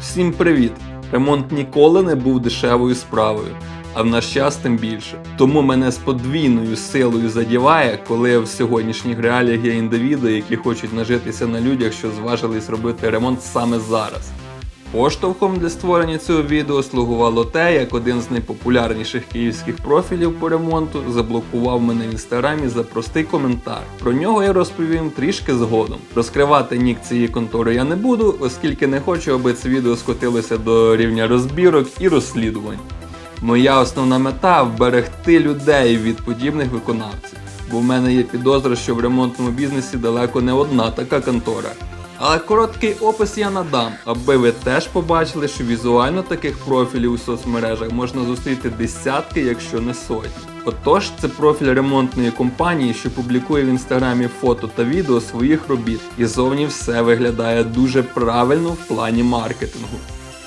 Всім привіт! Ремонт ніколи не був дешевою справою, а в наш час тим більше. Тому мене з подвійною силою задіває, коли в сьогоднішніх реаліях є індивіди, які хочуть нажитися на людях, що зважились робити ремонт саме зараз. Поштовхом для створення цього відео слугувало те, як один з найпопулярніших київських профілів по ремонту заблокував мене в інстаграмі за простий коментар. Про нього я розповім трішки згодом. Розкривати нік цієї контори я не буду, оскільки не хочу, аби це відео скотилося до рівня розбірок і розслідувань. Моя основна мета вберегти людей від подібних виконавців, бо в мене є підозра, що в ремонтному бізнесі далеко не одна така контора. Але короткий опис я надам, аби ви теж побачили, що візуально таких профілів у соцмережах можна зустріти десятки, якщо не сотні. Отож, це профіль ремонтної компанії, що публікує в інстаграмі фото та відео своїх робіт, і зовні все виглядає дуже правильно в плані маркетингу.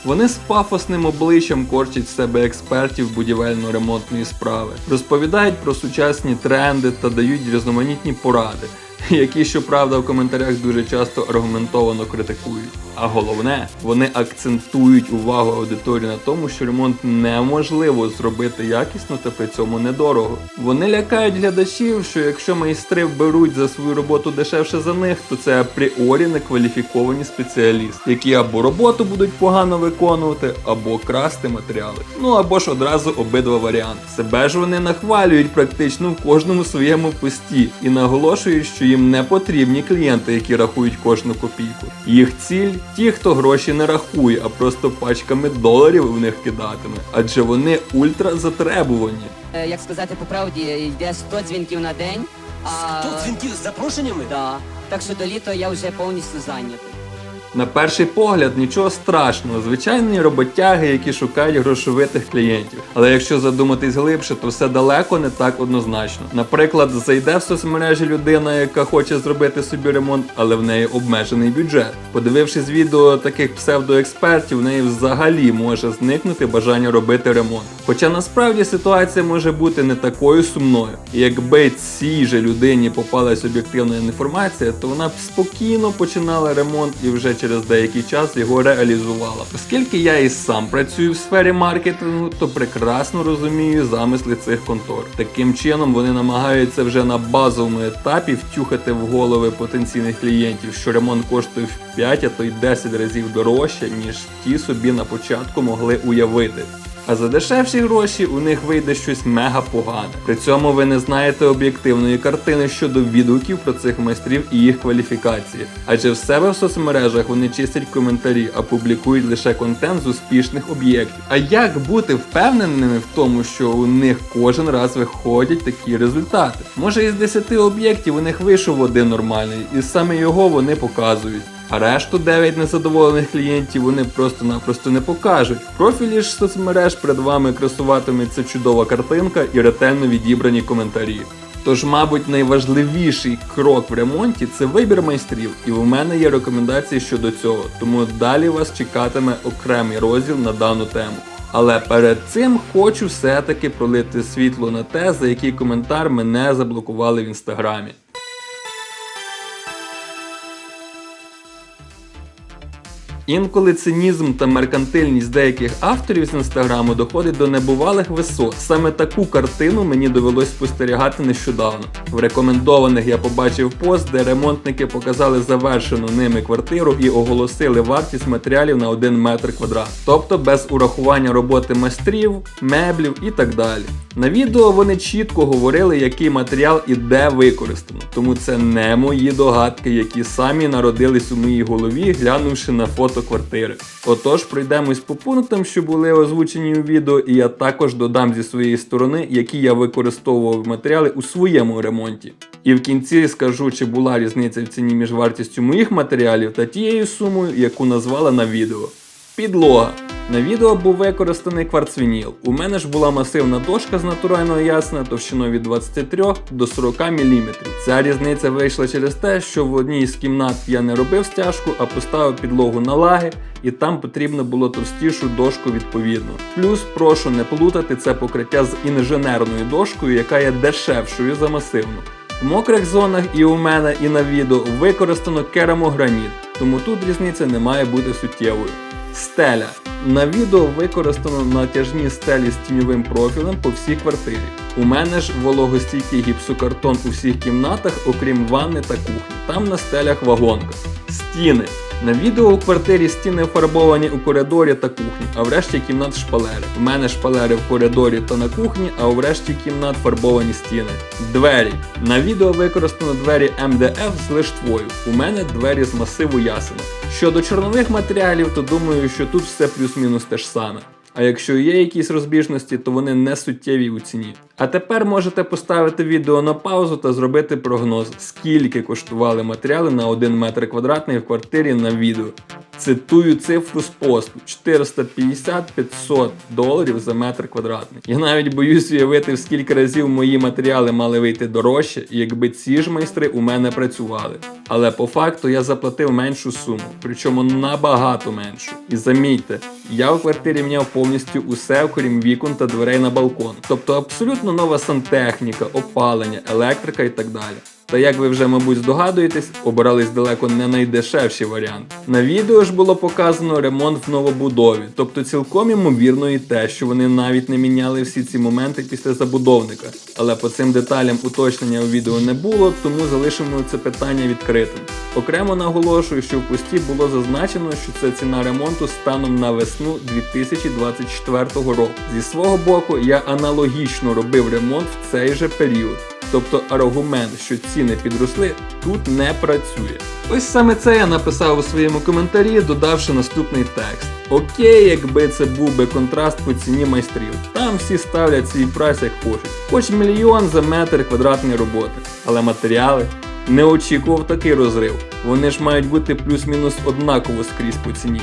Вони з пафосним обличчям корчать з себе експертів будівельно-ремонтної справи, розповідають про сучасні тренди та дають різноманітні поради, які, щоправда, в коментарях дуже часто аргументовано критикують. А головне, вони акцентують увагу аудиторії на тому, що ремонт неможливо зробити якісно та при цьому недорого. Вони лякають глядачів, що якщо майстри беруть за свою роботу дешевше за них, то це апріорі некваліфіковані спеціалісти, які або роботу будуть погано виконувати, або красти матеріали. Ну або ж одразу обидва варіанти. Себе ж вони нахвалюють практично в кожному своєму пості і наголошують, що їм не потрібні клієнти, які рахують кожну копійку. Їх ціль ті, хто гроші не рахує, а просто пачками доларів в них кидатиме, адже вони ультра затребувані. Е, Як сказати по правді, йде 100 дзвінків на день. А... 100 дзвінків з запрошеннями? Да. Так що до літа я вже повністю зайнятий. На перший погляд нічого страшного, звичайні роботяги, які шукають грошовитих клієнтів. Але якщо задуматись глибше, то все далеко не так однозначно. Наприклад, зайде в соцмережі людина, яка хоче зробити собі ремонт, але в неї обмежений бюджет. Подивившись відео таких псевдоекспертів, в неї взагалі може зникнути бажання робити ремонт. Хоча насправді ситуація може бути не такою сумною. І якби цій же людині попалась об'єктивна інформація, то вона б спокійно починала ремонт і вже через деякий час його реалізувала. Оскільки я і сам працюю в сфері маркетингу, то прекрасно розумію замисли цих контор. Таким чином вони намагаються вже на базовому етапі втюхати в голови потенційних клієнтів, що ремонт коштує в 5, а то й 10 разів дорожче, ніж ті собі на початку могли уявити. А за дешевші гроші у них вийде щось мега погане. При цьому ви не знаєте об'єктивної картини щодо відгуків про цих майстрів і їх кваліфікації. Адже в себе в соцмережах вони чистять коментарі, а публікують лише контент з успішних об'єктів. А як бути впевненими в тому, що у них кожен раз виходять такі результати? Може із 10 об'єктів у них вийшов один нормальний, і саме його вони показують. А решту 9 незадоволених клієнтів вони просто-напросто не покажуть. В профілі ж соцмереж перед вами красуватиметься чудова картинка і ретельно відібрані коментарі. Тож, мабуть, найважливіший крок в ремонті це вибір майстрів, і у мене є рекомендації щодо цього, тому далі вас чекатиме окремий розділ на дану тему. Але перед цим хочу все-таки пролити світло на те, за який коментар мене заблокували в інстаграмі. Інколи цинізм та меркантильність деяких авторів з інстаграму доходить до небувалих висот. Саме таку картину мені довелось спостерігати нещодавно. В рекомендованих я побачив пост, де ремонтники показали завершену ними квартиру і оголосили вартість матеріалів на 1 метр квадрат, тобто без урахування роботи майстрів, меблів і так далі. На відео вони чітко говорили, який матеріал і де використано, тому це не мої догадки, які самі народились у моїй голові, глянувши на фото квартири. Отож, пройдемось по пунктам, що були озвучені у відео, і я також додам зі своєї сторони, які я використовував матеріали у своєму ремонті. І в кінці скажу, чи була різниця в ціні між вартістю моїх матеріалів та тією сумою, яку назвала на відео. Підлога. На відео був використаний кварцвініл. У мене ж була масивна дошка з натурального ясна товщиною від 23 до 40 мм. Ця різниця вийшла через те, що в одній з кімнат я не робив стяжку, а поставив підлогу на лаги, і там потрібно було товстішу дошку відповідно. Плюс прошу не плутати це покриття з інженерною дошкою, яка є дешевшою за масивну. В мокрих зонах і у мене, і на відео використано керамограніт. тому тут різниця не має бути суттєвою. Стеля. На відео використано натяжні стелі з тіньовим профілем по всій квартирі. У мене ж вологостійкий гіпсокартон у всіх кімнатах, окрім ванни та кухні. Там на стелях вагонка. Стіни. На відео у квартирі стіни фарбовані у коридорі та кухні, а в решті кімнат шпалери. У мене шпалери в коридорі та на кухні, а у решті кімнат фарбовані стіни. Двері. На відео використано двері МДФ з лиштвою. У мене двері з масиву ясена. Щодо чорнових матеріалів, то думаю, що тут все плюс-мінус те ж саме. А якщо є якісь розбіжності, то вони не суттєві у ціні. А тепер можете поставити відео на паузу та зробити прогноз, скільки коштували матеріали на 1 метр квадратний в квартирі на відео. Цитую цифру з посту 450-500 доларів за метр квадратний. Я навіть боюсь уявити, в скільки разів мої матеріали мали вийти дорожче, якби ці ж майстри у мене працювали. Але по факту я заплатив меншу суму, причому набагато меншу. І замітьте, я в квартирі міняв повністю усе, окрім вікон та дверей на балкон. Тобто абсолютно нова сантехніка, опалення, електрика і так далі. Та як ви вже, мабуть, здогадуєтесь, обирались далеко не найдешевші варіанти. На відео ж було показано ремонт в новобудові, тобто цілком ймовірно і те, що вони навіть не міняли всі ці моменти після забудовника. Але по цим деталям уточнення у відео не було, тому залишимо це питання відкритим. Окремо наголошую, що в пості було зазначено, що це ціна ремонту станом на весну 2024 року. Зі свого боку, я аналогічно робив ремонт в цей же період. Тобто аргумент, що ціни підросли, тут не працює. Ось саме це я написав у своєму коментарі, додавши наступний текст. Окей, якби це був би контраст по ціні майстрів. Там всі ставлять свій прайс як хочуть. Хоч мільйон за метр квадратної роботи. Але матеріали не очікував такий розрив. Вони ж мають бути плюс-мінус однаково скрізь по ціні.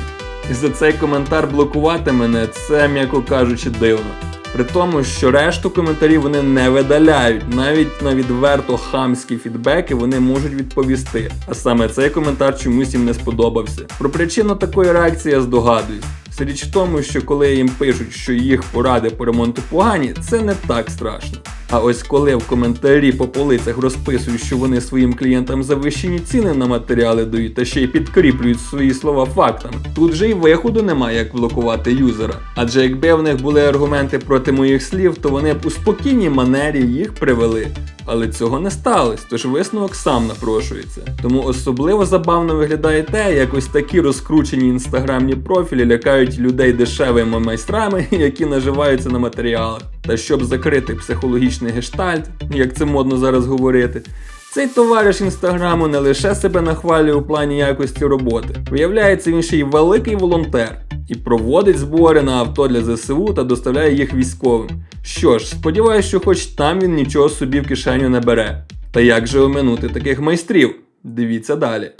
І за цей коментар блокувати мене це, м'яко кажучи, дивно. При тому, що решту коментарів вони не видаляють, навіть на відверто хамські фідбеки вони можуть відповісти. А саме цей коментар чомусь їм не сподобався. Про причину такої реакції я здогадуюсь. Вся Річ в тому, що коли їм пишуть, що їх поради по ремонту погані, це не так страшно. А ось коли в коментарі по полицях розписують, що вони своїм клієнтам завищені ціни на матеріали дають та ще й підкріплюють свої слова фактами, тут же й виходу немає, як блокувати юзера. Адже якби в них були аргументи проти моїх слів, то вони б у спокійній манері їх привели. Але цього не сталося, тож висновок сам напрошується. Тому особливо забавно виглядає те, як ось такі розкручені інстаграмні профілі лякають людей дешевими майстрами, які наживаються на матеріалах. Та щоб закрити психологічний гештальт, як це модно зараз говорити. Цей товариш інстаграму не лише себе нахвалює у плані якості роботи, виявляється, він ще й великий волонтер і проводить збори на авто для ЗСУ та доставляє їх військовим. Що ж, сподіваюся, що хоч там він нічого собі в кишеню не бере. Та як же оминути таких майстрів? Дивіться далі.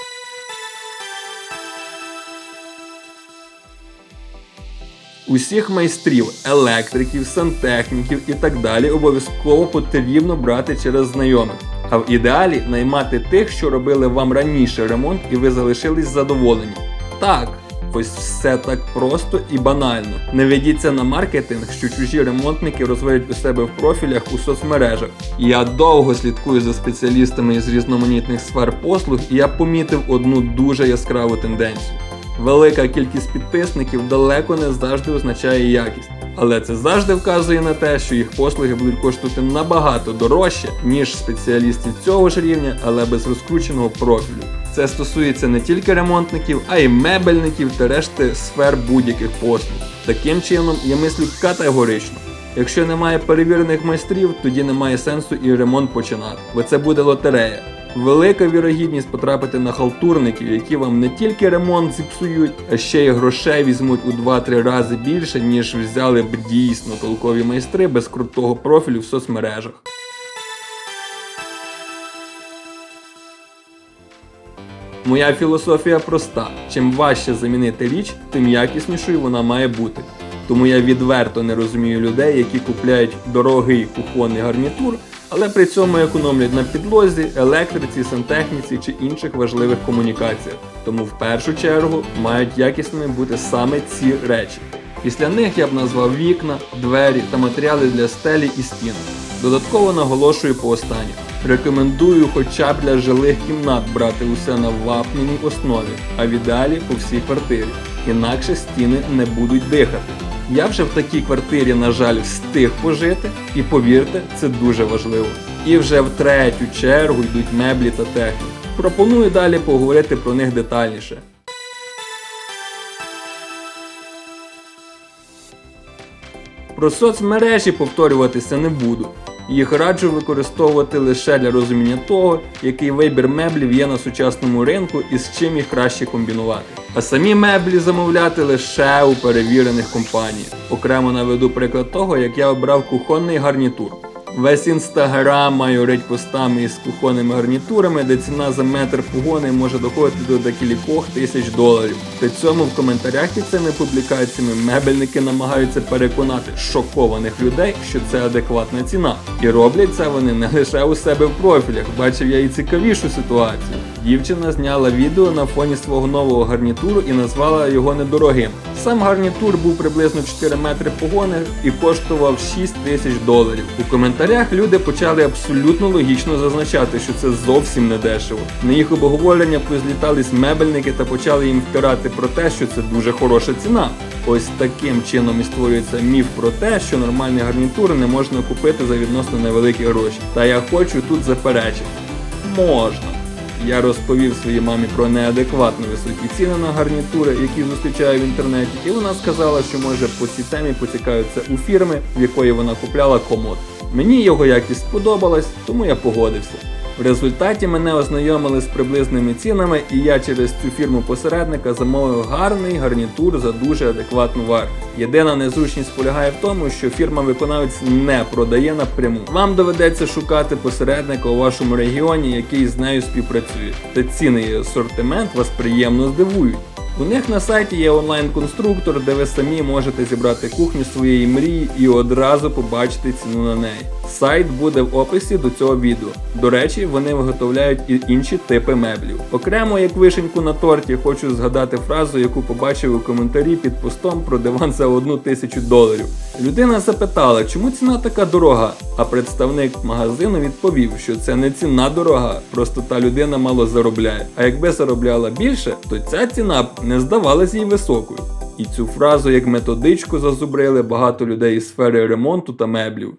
Усіх майстрів, електриків, сантехніків і так далі обов'язково потрібно брати через знайомих. А в ідеалі наймати тих, що робили вам раніше ремонт, і ви залишились задоволені. Так, ось все так просто і банально. Не ведіться на маркетинг, що чужі ремонтники розвивають у себе в профілях у соцмережах. Я довго слідкую за спеціалістами із різноманітних сфер послуг, і я помітив одну дуже яскраву тенденцію. Велика кількість підписників далеко не завжди означає якість. Але це завжди вказує на те, що їх послуги будуть коштувати набагато дорожче, ніж спеціалістів цього ж рівня, але без розкрученого профілю. Це стосується не тільки ремонтників, а й мебельників та решти сфер будь-яких послуг. Таким чином, я мислю категорично. Якщо немає перевірених майстрів, тоді немає сенсу і ремонт починати, бо це буде лотерея. Велика вірогідність потрапити на халтурників, які вам не тільки ремонт зіпсують, а ще й грошей візьмуть у 2-3 рази більше, ніж взяли б дійсно толкові майстри без крутого профілю в соцмережах. Моя філософія проста: чим важче замінити річ, тим якіснішою вона має бути. Тому я відверто не розумію людей, які купляють дорогий кухонний гарнітур, але при цьому економлять на підлозі, електриці, сантехніці чи інших важливих комунікаціях. Тому в першу чергу мають якісними бути саме ці речі. Після них я б назвав вікна, двері та матеріали для стелі і стін. Додатково наголошую по останніх. Рекомендую хоча б для жилих кімнат брати усе на вапненій основі, а в по всій квартирі. Інакше стіни не будуть дихати. Я вже в такій квартирі, на жаль, встиг пожити, і повірте, це дуже важливо. І вже в третю чергу йдуть меблі та техніка. Пропоную далі поговорити про них детальніше. Про соцмережі повторюватися не буду. Їх раджу використовувати лише для розуміння того, який вибір меблів є на сучасному ринку і з чим їх краще комбінувати. А самі меблі замовляти лише у перевірених компаніях. Окремо наведу приклад того, як я обрав кухонний гарнітур. Весь інстаграм майорить постами із кухонними гарнітурами, де ціна за метр погони може доходити до декількох тисяч доларів. При цьому в коментарях під цими публікаціями мебельники намагаються переконати шокованих людей, що це адекватна ціна. І роблять це вони не лише у себе в профілях. Бачив я і цікавішу ситуацію. Дівчина зняла відео на фоні свого нового гарнітуру і назвала його недорогим. Сам гарнітур був приблизно 4 метри погони і коштував 6 тисяч доларів. У коментарях люди почали абсолютно логічно зазначати, що це зовсім не дешево. На їх обговорення позлітались мебельники та почали їм втирати про те, що це дуже хороша ціна. Ось таким чином і створюється міф про те, що нормальний гарнітур не можна купити за відносно невеликі гроші. Та я хочу тут заперечити. Можна. Я розповів своїй мамі про неадекватно високі ціни на гарнітури, які зустрічаю в інтернеті, і вона сказала, що може по цій темі поцікавитися у фірми, в якої вона купляла комод. Мені його якість сподобалась, тому я погодився. В результаті мене ознайомили з приблизними цінами, і я через цю фірму посередника замовив гарний гарнітур за дуже адекватну вартість. Єдина незручність полягає в тому, що фірма-виконавець не продає напряму. Вам доведеться шукати посередника у вашому регіоні, який з нею співпрацює. Та ціни і асортимент вас приємно здивують. У них на сайті є онлайн-конструктор, де ви самі можете зібрати кухню своєї мрії і одразу побачити ціну на неї. Сайт буде в описі до цього відео. До речі, вони виготовляють і інші типи меблів. Окремо, як вишеньку на торті, хочу згадати фразу, яку побачив у коментарі під постом про диван за одну тисячу доларів. Людина запитала, чому ціна така дорога, а представник магазину відповів, що це не ціна дорога, просто та людина мало заробляє. А якби заробляла більше, то ця ціна б не здавалась їй високою. І цю фразу як методичку зазубрили багато людей із сфери ремонту та меблів.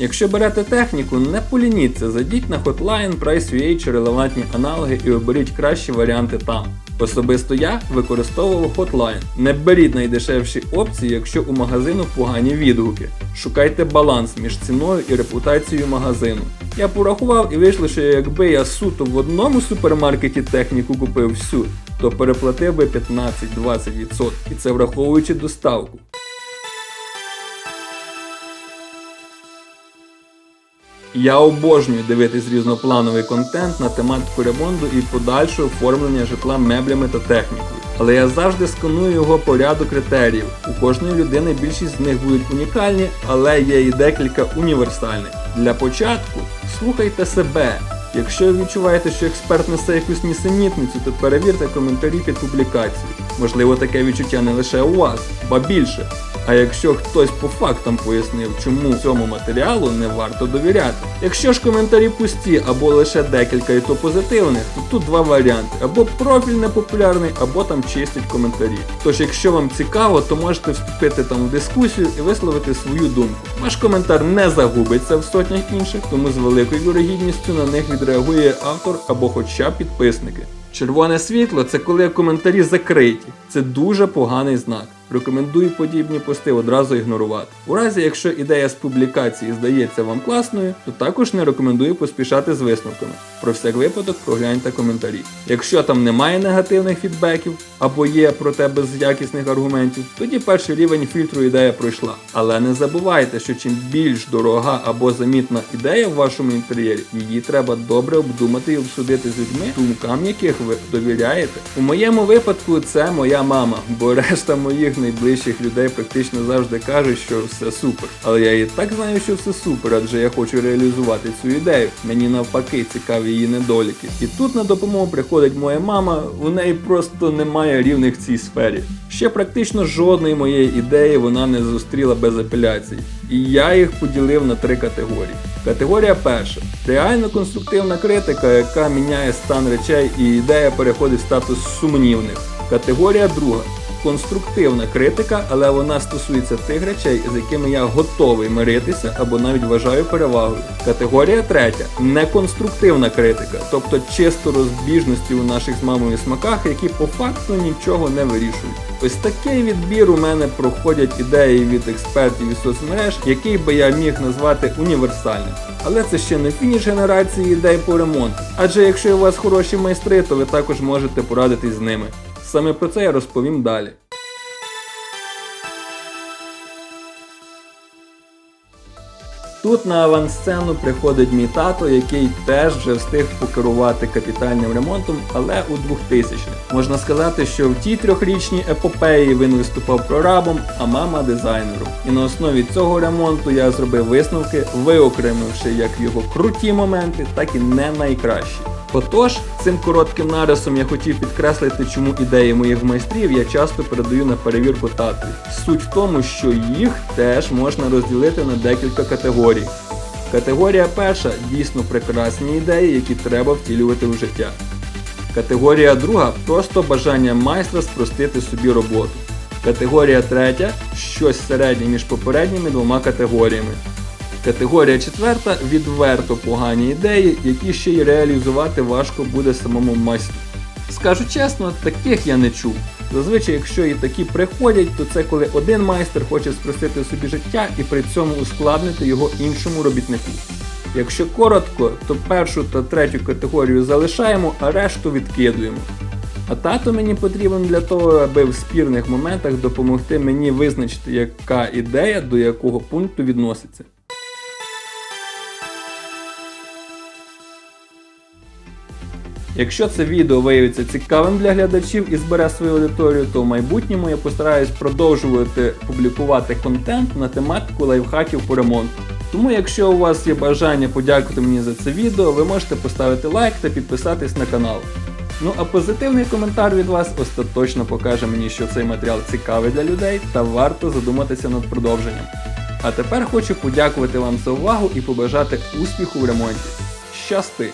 Якщо берете техніку, не полініться, зайдіть на Hotline, Price.ua чи релевантні аналоги і оберіть кращі варіанти там. Особисто я використовував Hotline. Не беріть найдешевші опції, якщо у магазину погані відгуки. Шукайте баланс між ціною і репутацією магазину. Я порахував і вийшло, що якби я суто в одному супермаркеті техніку купив всю, то переплатив би 15-20%, і це враховуючи доставку. Я обожнюю дивитись різноплановий контент на тематику ремонту і подальшого оформлення житла меблями та технікою. Але я завжди сканую його по ряду критеріїв. У кожної людини більшість з них будуть унікальні, але є і декілька універсальних. Для початку слухайте себе. Якщо ви відчуваєте, що експерт несе якусь нісенітницю, то перевірте коментарі під публікацією. Можливо, таке відчуття не лише у вас, ба більше. А якщо хтось по фактам пояснив, чому цьому матеріалу не варто довіряти. Якщо ж коментарі пусті або лише декілька і то позитивних, то тут два варіанти: або профіль непопулярний, або там чистять коментарі. Тож, якщо вам цікаво, то можете вступити там в дискусію і висловити свою думку. Ваш коментар не загубиться в сотнях інших, тому з великою вірогідністю на них відреагує автор або хоча б підписники. Червоне світло це коли коментарі закриті. Це дуже поганий знак. Рекомендую подібні пости одразу ігнорувати. У разі, якщо ідея з публікації здається вам класною, то також не рекомендую поспішати з висновками. Про всяк випадок прогляньте коментарі. Якщо там немає негативних фідбеків або є проте без якісних аргументів, тоді перший рівень фільтру ідея пройшла. Але не забувайте, що чим більш дорога або замітна ідея в вашому інтер'єрі, її треба добре обдумати і обсудити з людьми, думкам яких ви довіряєте. У моєму випадку це моя мама, бо решта моїх найближчих людей практично завжди кажуть, що все супер. Але я і так знаю, що все супер, адже я хочу реалізувати цю ідею. Мені навпаки цікаві її недоліки. І тут на допомогу приходить моя мама, у неї просто немає рівних в цій сфері. Ще практично жодної моєї ідеї вона не зустріла без апеляцій. І я їх поділив на три категорії. Категорія перша реально конструктивна критика, яка міняє стан речей і ідея переходить в статус сумнівних. Категорія друга конструктивна критика, але вона стосується тих речей, з якими я готовий миритися або навіть вважаю перевагою. Категорія третя неконструктивна критика, тобто чисто розбіжності у наших з мамою смаках, які по факту нічого не вирішують. Ось такий відбір у мене проходять ідеї від експертів із соцмереж, який би я міг назвати універсальним. Але це ще не фініш генерації ідей по ремонту. Адже якщо у вас хороші майстри, то ви також можете порадитись з ними. Саме про це я розповім далі. Тут на авансцену приходить мій тато, який теж вже встиг покерувати капітальним ремонтом, але у 2000-х. Можна сказати, що в тій трьохрічній епопеї він виступав прорабом, а мама дизайнером. І на основі цього ремонту я зробив висновки, виокремивши як його круті моменти, так і не найкращі. Отож, цим коротким нарисом я хотів підкреслити, чому ідеї моїх майстрів я часто передаю на перевірку тату. Суть в тому, що їх теж можна розділити на декілька категорій. Категорія перша дійсно прекрасні ідеї, які треба втілювати в життя. Категорія друга просто бажання майстра спростити собі роботу. Категорія третя щось середнє між попередніми двома категоріями. Категорія четверта відверто погані ідеї, які ще й реалізувати важко буде самому майстру. Скажу чесно, таких я не чув. Зазвичай, якщо і такі приходять, то це коли один майстер хоче спростити собі життя і при цьому ускладнити його іншому робітнику. Якщо коротко, то першу та третю категорію залишаємо, а решту відкидуємо. А тато мені потрібен для того, аби в спірних моментах допомогти мені визначити, яка ідея до якого пункту відноситься. Якщо це відео виявиться цікавим для глядачів і збере свою аудиторію, то в майбутньому я постараюсь продовжувати публікувати контент на тематику лайфхаків по ремонту. Тому, якщо у вас є бажання подякувати мені за це відео, ви можете поставити лайк та підписатись на канал. Ну а позитивний коментар від вас остаточно покаже мені, що цей матеріал цікавий для людей та варто задуматися над продовженням. А тепер хочу подякувати вам за увагу і побажати успіху в ремонті. Щасти!